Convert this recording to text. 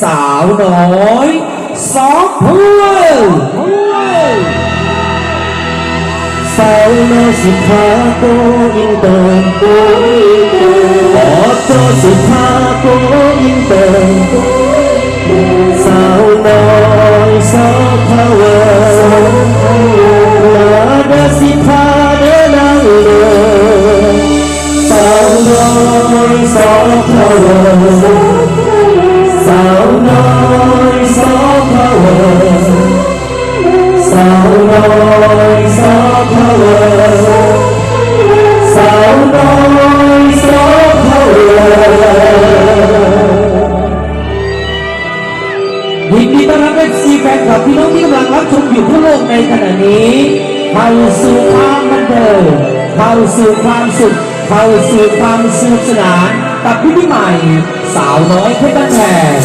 สาวน้อยสองเพื่อนสาวน้อยสุภาโกยิ่งเตอร์โกอินเตอร์ขอโทษสิพาโกยิ่งเตอร์ส สู่ความบันเทิงเข้าสู่ความสุขเข้าสู่ความสนุกสนานกับพี่ใหม่ สาวน้อยเพชรบ้านแพง